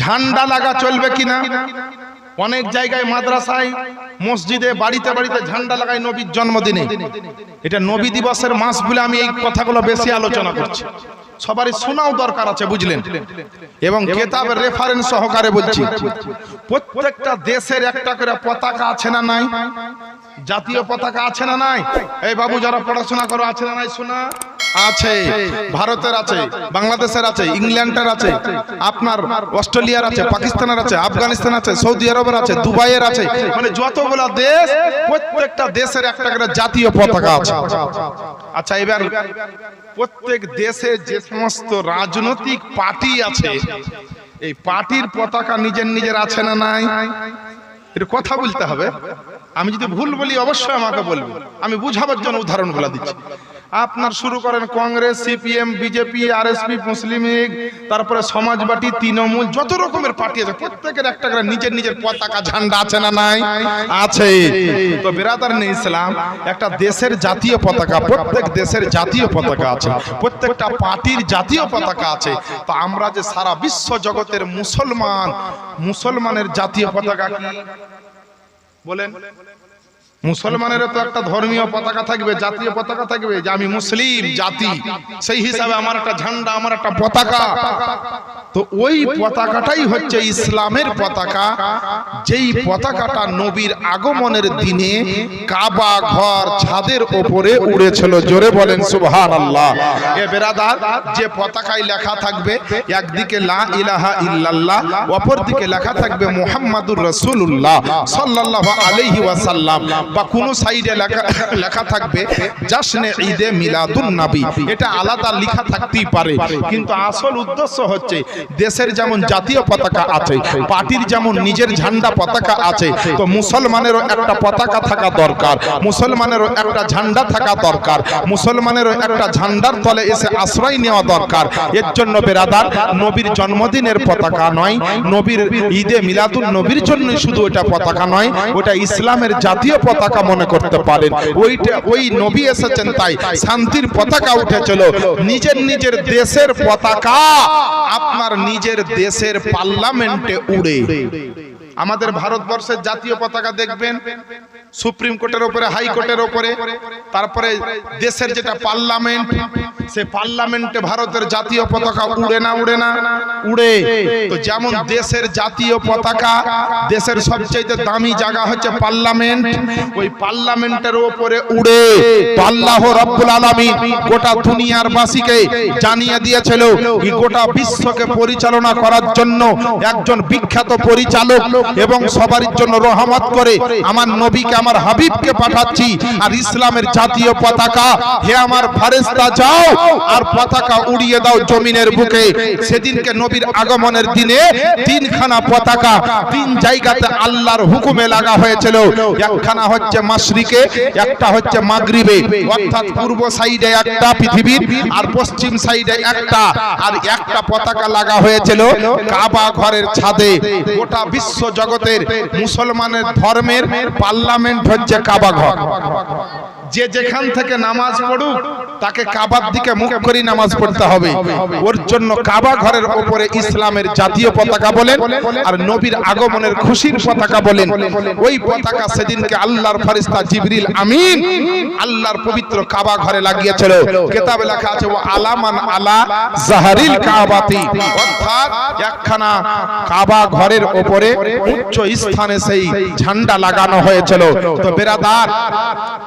ঝান্ডা লাগা চলবে কিনা? অনেক জায়গায় মাদ্রাসায় মসজিদে বাড়িতে বাড়িতে ঝান্ডা লাগায় নবীর জন্মদিনে। এটা নবী দিবসের মাস বলে আমি এই কথাগুলো বেশি আলোচনা করছি। সবারই শোনাও দরকার আছে বুঝলেন? এবং কেতাবের রেফারেন্স সহকারে বলছি। প্রত্যেকটা দেশের একটা করে পতাকা আছে না নাই? জাতীয় পতাকা আছে না নাই? এই বাবু যারা পড়াশোনা করো আছে না নাই? শোনা। আছে, ভারতের আছে, বাংলাদেশের আছে, ইংল্যান্ডের আছে, আপনার অস্ট্রেলিয়ার আছে, পাকিস্তানের আছে আফগানিস্তান আছে, সৌদি আরবের আছে, দুবাইয়ের আছে মানে যতগুলো দেশ, প্রত্যেকটা দেশের একটা করে জাতীয় পতাকা আছে। আচ্ছা এবার প্রত্যেক দেশে যে সমস্ত রাজনৈতিক পার্টি আছে, এই পার্টির পতাকা নিজের নিজের আছে না নাই? এটা কথা বলতে হবে। আমি যদি ভুল বলি, অবশ্যই আমাকে বলবেন। আমি বুঝাবার জন্য উদাহরণগুলো দিচ্ছি। আপনার শুরু করেন Congress, CPM, BJP, RSP, Muslim League, তারপরে সমাজবাদী, তৃণমূল, যত রকমের পার্টি আছে, প্রত্যেকের একটা করে নিজের নিজের পতাকা ঝান্ডা আছে না নাই? আছে। তো বেরাদার নেই ইসলাম, একটা দেশের জাতীয় পতাকা, প্রত্যেক দেশের জাতীয় পতাকা আছে, প্রত্যেকটা পার্টির জাতীয় পতাকা আছে। তো আমরা যে সারা বিশ্ব জগতের মুসলমান, মুসলমানের জাতীয় পতাকা কি? বলেন। মুসলমানেরও তো একটা ধর্মীয় পতাকা থাকবে, জাতীয় পতাকা থাকবে যে আমি মুসলিম জাতি। সেই হিসাবে আমার একটা ঝান্ডা, আমার একটা পতাকা। তো ওই পতাকাটাই হচ্ছে ইসলামের পতাকা। যেই পতাকাটা নবীর আগমনের দিনে কাবা ঘর, ছাদের ওপরে উড়েছিল। জোরে বলেন সুবহান আল্লাহ এ বেরাদার, যে পতাকায় লেখা থাকবে, একদিকে লা ইলাহা ইল্লাল্লাহ অপর দিকে লেখা থাকবে মুহাম্মাদুর রাসূলুল্লাহ সাল্লাল্লাহু আলাইহি ওয়াসাল্লাম। বা কোন সাইডে লেখা লেখা থাকবে, জাশনে ঈদে মিলাদুন নবী। এটা আলাদা লেখা থাকতেই পারে। কিন্তু আসল উদ্দেশ্য হচ্ছে, দেশের যেমন জাতীয় পতাকা আছে, পার্টির যেমন নিজের ঝান্ডা পতাকা আছে, তো মুসলমানেরও একটা পতাকা থাকা দরকার, মুসলমানেরও একটা ঝান্ডা থাকা দরকার, মুসলমানেরও একটা ঝান্ডার তলে এসে আশ্রয় নেওয়া দরকার। এর জন্য বেরাদার, নবীর জন্মদিনের পতাকা নয়, নবীর ঈদে মিলাদুন নবীর জন্য শুধু ওটা পতাকা নয়, ওটা ইসলামের জাতীয় পতাকা মনে করতে পারেন। ওইটা ওই নবী এসেছেন তাই শান্তির পতাকা উঠেছিল। নিজের নিজের দেশের পতাকা আপনার নিজের দেশের পার্লামেন্টে উড়ে। আমাদের ভারতবর্ষের জাতীয় পতাকা দেখবেন, সুপ্রিম কোর্টের উপরে হাইকোর্টের উপরে, তারপরে দেশের যেটা পার্লামেন্ট সে পার্লামেন্টে ভারতের জাতীয় পতাকা উড়ে না উড়ে না, উড়ে। তো যেমন দেশের জাতীয় পতাকা, দেশের সবচেয়ে দামি জায়গা হচ্ছে পার্লামেন্ট, ওই পার্লামেন্টের উপরে উড়ে। আল্লাহ রব্বুল আলামিন গোটা দুনিয়ার বাসীকে জানিয়ে দিয়েছিল গোটা বিশ্বকে পরিচালনা করার জন্য একজন বিখ্যাত পরিচালক এবং সবার জন্য রহমত করে আমার নবীকে আমার হাবিবকে পাঠাচ্ছি। আর ইসলামের জাতীয় পতাকা হে আমার ফারেস্তা যাও আর পতাকা উড়িয়ে দাও জমিনের বুকে। সেদিনকে নবীর আগমনের দিনে তিনখানা পতাকা তিন জায়গাতে আল্লাহর হুকুমে লাগা হয়েছিল। একখানা হচ্ছে মাশরিকে একটা হচ্ছে মাগরিবে। অর্থাৎ পূর্ব সাইডে একটা পৃথিবীর আর পশ্চিম সাইডে একটা। আর একটা পতাকা লাগা হয়েছিল কাবা ঘরের ছাদে গোটা বিশ্ব জগতের মুসলমানের ধর্মের পার্লামেন্ট হচ্ছে কাবা ঘর। যে যেখান থেকে নামাজ পড়ুক, তাকে কাবার দিকে মুখ করে নামাজ পড়তে হবে। ওর জন্য কাবা ঘরের উপরে ইসলামের জাতীয় পতাকা বলেন আর নবীর আগমনের খুশির পতাকা বলেন। ওই পতাকা সেদিনকে আল্লাহর ফারিস্তা জিবরিল আমিন আল্লাহর পবিত্র কাবা ঘরে লাগিয়েছিল। কেতাবে লেখা আছে ও আলামান আলা জাহারিল কাবাতি। অর্থাৎ একখানা কাবা ঘরের উপরে উচ্চ স্থানে সেই ঝান্ডা লাগানো হয়েছিল। তো বেরাদার,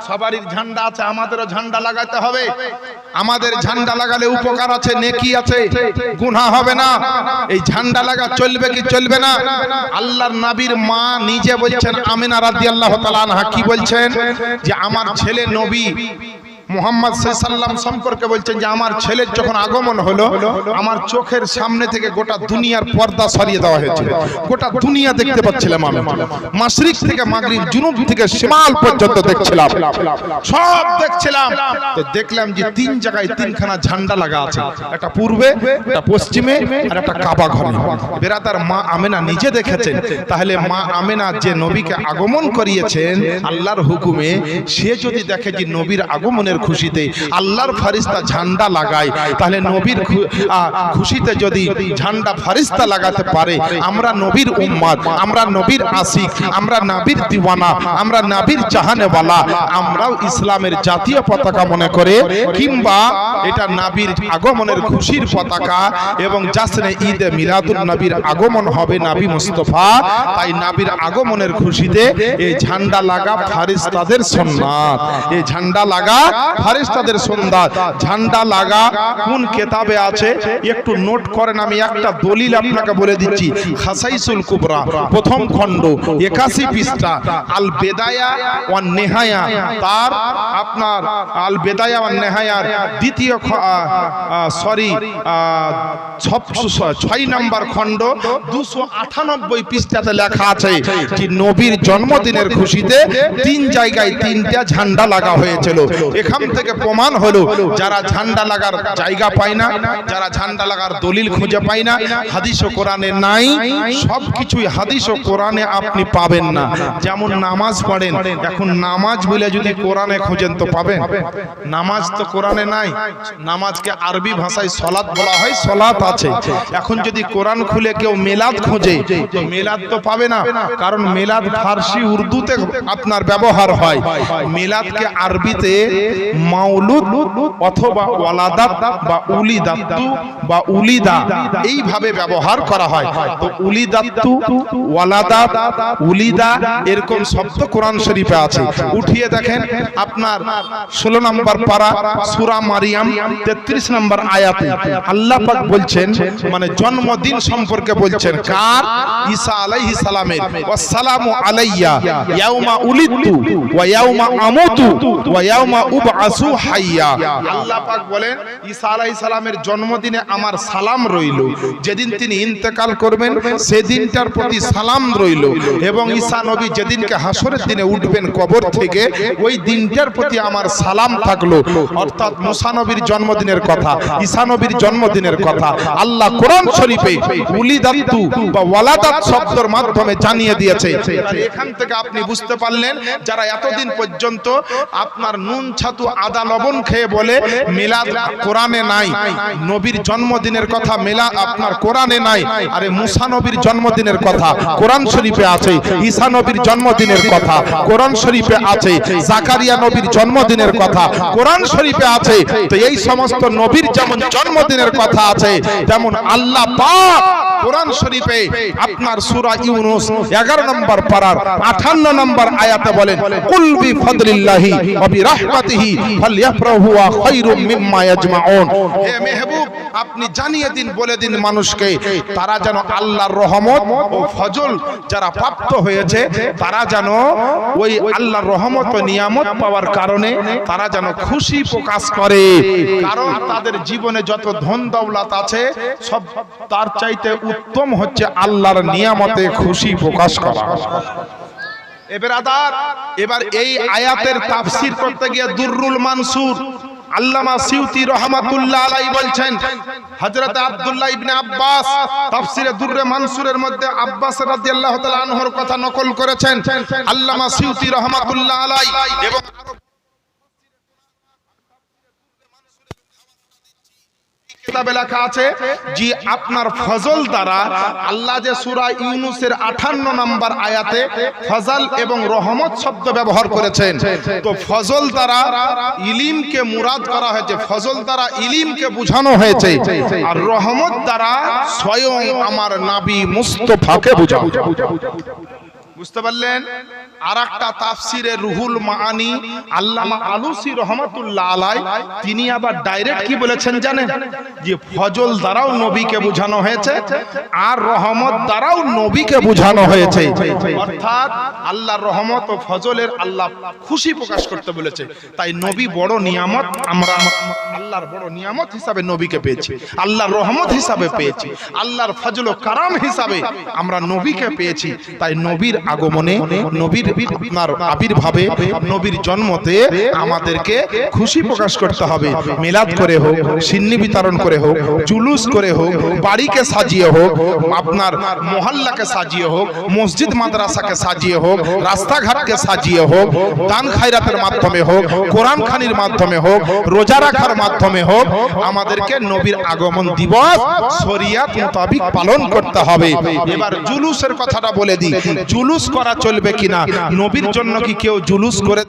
সবারই ঝান্ডা আছে আমাদেরও ঝান্ডা লাগাতে হবে। আমাদের ঝান্ডা লাগালে উপকার আছে নেকি আছে। গুনাহ হবে না। এই ঝান্ডা লাগা চলবে কি চলবে না? আল্লাহর নবীর মা নিজে বলছেন আমিনা রাদিয়াল্লাহু তাআলা আনহা কি বলছেন? যে আমার ছেলে নবী। মোহাম্মদ সাল্লাম সম্পর্কে বলছেন যে আমার ছেলের যখন আগমন হলো, আমার চোখের সামনে থেকে গোটা দুনিয়ার পর্দা সরিয়ে দেওয়া হয়েছিল। গোটা দুনিয়া দেখতে পাচ্ছিলাম আমি। মাসরিক থেকে মাগরিব, জুনুব থেকে শিমাল পর্যন্ত দেখছিলাম। সব দেখছিলাম। দেখলাম যে তিন জায়গায় তিনখানা ঝান্ডা লাগা আছে। একটা পূর্বে, একটা পশ্চিমে, আর একটা কাবা ঘরে। বেরাদার মা আমেনা নিজে দেখেছেন। তাহলে মা আমেনা যে নবীকে আগমন করিয়েছেন, আল্লাহর হুকুমে, সে যদি দেখে যে নবীর আগমনের আগমনের খুশিতে আল্লাহর ফারিস্তা ঝান্ডা লাগায়। তাহলে নবীর খুশিতে যদি ঝান্ডা ফারিস্তা লাগাতে পারে, আমরা নবীর উম্মাদ, আমরা নবীর আশিক, আমরা নাবির দিওয়ানা, আমরা নাবির জাহানেওয়ালা, আমরাও ইসলামের জাতীয় পতাকা মনে করে, কিংবা এটা নাবির আগমনের খুশির পতাকা এবং জাসনে ঈদে মিলাদুল নবীর আগমন হবে নাবি মুস্তফা, তাই নাবির আগমনের খুশিতে এই ঝান্ডা লাগা ফারিস্তাদের সুন্নাত এই ঝান্ডা লাগা ফারিস্তাদের সুন্নাত ঝান্ডা লাগা, কোন কেতাবে আছে? একটু নোট করেন, আমি একটা দলিল আপনাকে বলে দিচ্ছি। খাসাইসুল কুবরা, প্রথম খণ্ড, একাশি পৃষ্ঠা আল বেদায়া ওয়ান নেহায়া। তার আপনার আল বেদায়া ওয়ান নেহায়ার দ্বিতীয় সরি ছয় নম্বর খণ্ড, দুশো আটানব্বই পৃষ্ঠাতে লেখা আছে নবীর জন্মদিনের খুশিতে তিন জায়গায় তিনটা ঝান্ডা লাগা হয়েছিল। এখান থেকে প্রমাণ হলো, যারা ঝান্ডা লাগার জায়গা পায় না, যারা ঝান্ডা লাগার দলিল খুঁজে পায় না, হাদিস ও কোরআনে নাই সব কিছুই হাদিস ও কোরআনে আপনি পাবেন না। যেমন নামাজ পড়েন, এখন নামাজ বলে যদি কোরআনে খুঁজেন তো পাবেন। নামাজ তো কোরআনে নাই, নামাজকে আরবি ভাষায় সলাৎ বলা হয়, সলাৎ আছে। এখন যদি কোরআন খুলে কেউ মেলাদ খোঁজে, তো মেলাদ তো পাবে না, কারণ মেলাদ ফার্সি উর্দুতে আপনার ব্যবহার হয়। মেলাদকে আরবিতে মাউলুদ অথবা ওয়ালাদাত বা উলিদাত্তু বা উলিদা এইভাবে ব্যবহার করা হয়। তো উলিদাত্তু ওয়ালাদাত, উলিদা এরকম শব্দ কোরআন শরীফে আছে। উঠিয়ে দেখেন আপনার ষোলো নম্বর পারা সুরা মারিয়াম, তেত্রিশ নম্বর আয়াতে আল্লাহ বলছেন মানে জন্মদিন সম্পর্কে বলছেন, কার? ঈসা আলাইহিস সালামের। ওয়াসসালামু আলাইয়া, ইয়াউমা উলিদতু ওয়া ইয়াউমা আমুতু ওয়া ইয়াউমা উবআসু হাইয়া। আল্লাহ পাক বলেন ঈসা আলাইহিস সালামের জন্মদিনে আমার সালাম রইল। যেদিন তিনি ইন্তেকাল করবেন সেদিনটার প্রতি সালাম রইল। এবং ঈসা নবী যেদিনকে হাসরের দিনে উঠবেন কবর থেকে ওই দিনটার প্রতি আমার সালাম থাকল। অর্থাৎ মুসা নবীর জন্মদিনের কথা ঈসা নবীর জন্মদিনের কথা আল্লাহ কোরআন শরীফে উলিদাত্তু বা ওয়ালাদাত শব্দের মাধ্যমে জানিয়ে দিয়েছে। এখান থেকে আপনি বুঝতে পারলেন যারা এতদিন পর্যন্ত আপনার নুন ছাতু আদা লবণ খেয়ে বলে, মিলাদ কোরআনে নাই, নবীর জন্মদিনের কথা মেলা আপনার কোরআনে নাই, আরে মুসা নবীর জন্মদিনের কথা, কোরআন শরীফে আছে, ঈসা নবীর জন্মদিনের কথা, কোরআন শরীফে আছে, জাকারিয়া নবীর জন্মদিনের কথা, কোরআন শরীফে আছে, তো এই সমস্ত নবীর যেমন জন্মদিনের কথা আছে, তেমন আল্লাহ পাক কোরআন শরীফে আপনার সূরা ইউনুস 11 নম্বর পারার 58 নম্বর আয়াতে বলেন, কুল বি ফাদলিল্লাহি ওয়া বি রাহমাতিহি আপনি জানিয়ে দিন, বলে দিন মানুষকে, তারা যেন আল্লাহর রহমত ও ফজল যারা প্রাপ্ত হয়েছে, তারা যেন ওই আল্লাহর রহমত ও নিয়ামত পাওয়ার কারণে তারা যেন খুশি প্রকাশ করে। কারণ তাদের জীবনে যত ধন দৌলত আছে, সব তার চাইতে উত্তম হচ্ছে আল্লাহর নিয়ামতে খুশি প্রকাশ করা। এবার এই আয়াতের তাফসির করতে গিয়ে দুররুল মানসুর আল্লামা সিউতি রহমাতুল্লাহ আলাই বলছেন, হযরত আব্দুল্লাহ ইবনে আব্বাস তাফসিরে দুররে মানসুরের মধ্যে আব্বাস রাদিয়াল্লাহু তাআলা আনহর কথা নকল করেছেন, আল্লামা সিউতি রহমাতুল্লাহ আলাই এবং যে আপনার ফজল দ্বারা ইউনুসের 58 নম্বর আয়াতে ফজল এবং রহমত শব্দ ব্যবহার করেছেন। তো ফজল দ্বারা ইলিমকে মুরাদ করা হয়েছে, ফজল ইলিমকে বোঝানো হয়েছে আর রহমত দ্বারা স্বয়ং আমার নাবী মুস্তফাকে বোঝানো বুঝতে পারলেন? আর একটা তাফসিরে রুহুল মাআনি আল্লামা আলুসি রহমাতুল্লাহ আলাই, তিনি আবার ডাইরেক্ট কি বলেছেন জানেন? যে ফজল দ্বারাও নবীকে বোঝানো হয়েছে আর রহমত দ্বারাও নবীকে বোঝানো হয়েছে। অর্থাৎ আল্লাহর রহমত ও ফজলের আল্লাহ খুশি প্রকাশ করতে বলেছে। তাই নবী বড় নিয়ামত, আমরা আল্লাহর বড় নিয়ামত হিসাবে নবীকে পেয়েছি, আল্লাহর রহমত হিসাবে পেয়েছি, আল্লাহর ফজল ও কারাম হিসাবে আমরা নবীকে পেয়েছি। তাই নবীর আগমনে নবীর আপনার আবির্ভাবে নবীর জন্মতে আমাদেরকে খুশি প্রকাশ করতে হবে। মেলাদ করে হোক, সিন্নি বিতরণ করে হোক, জুলুস করে হোক, বাড়িকে সাজিয়ে হোক, আপনার মহল্লাকে সাজিয়ে হোক, মসজিদ মাদ্রাসাকে সাজিয়ে হোক, রাস্তাঘাটকে সাজিয়ে হোক, দান খায়রাতের মাধ্যমে হোক, কোরআন খানির মাধ্যমে হোক, রোজা রাখার মাধ্যমে হোক, আমাদেরকে নবীর আগমন দিবস শরিয়াত মোতাবিক পালন করতে হবে। এবার জুলুসের কথাটা বলে দিই। জুলুস করা চলবে কিনা? নবীর জন্য কি কেউ জুলুস করে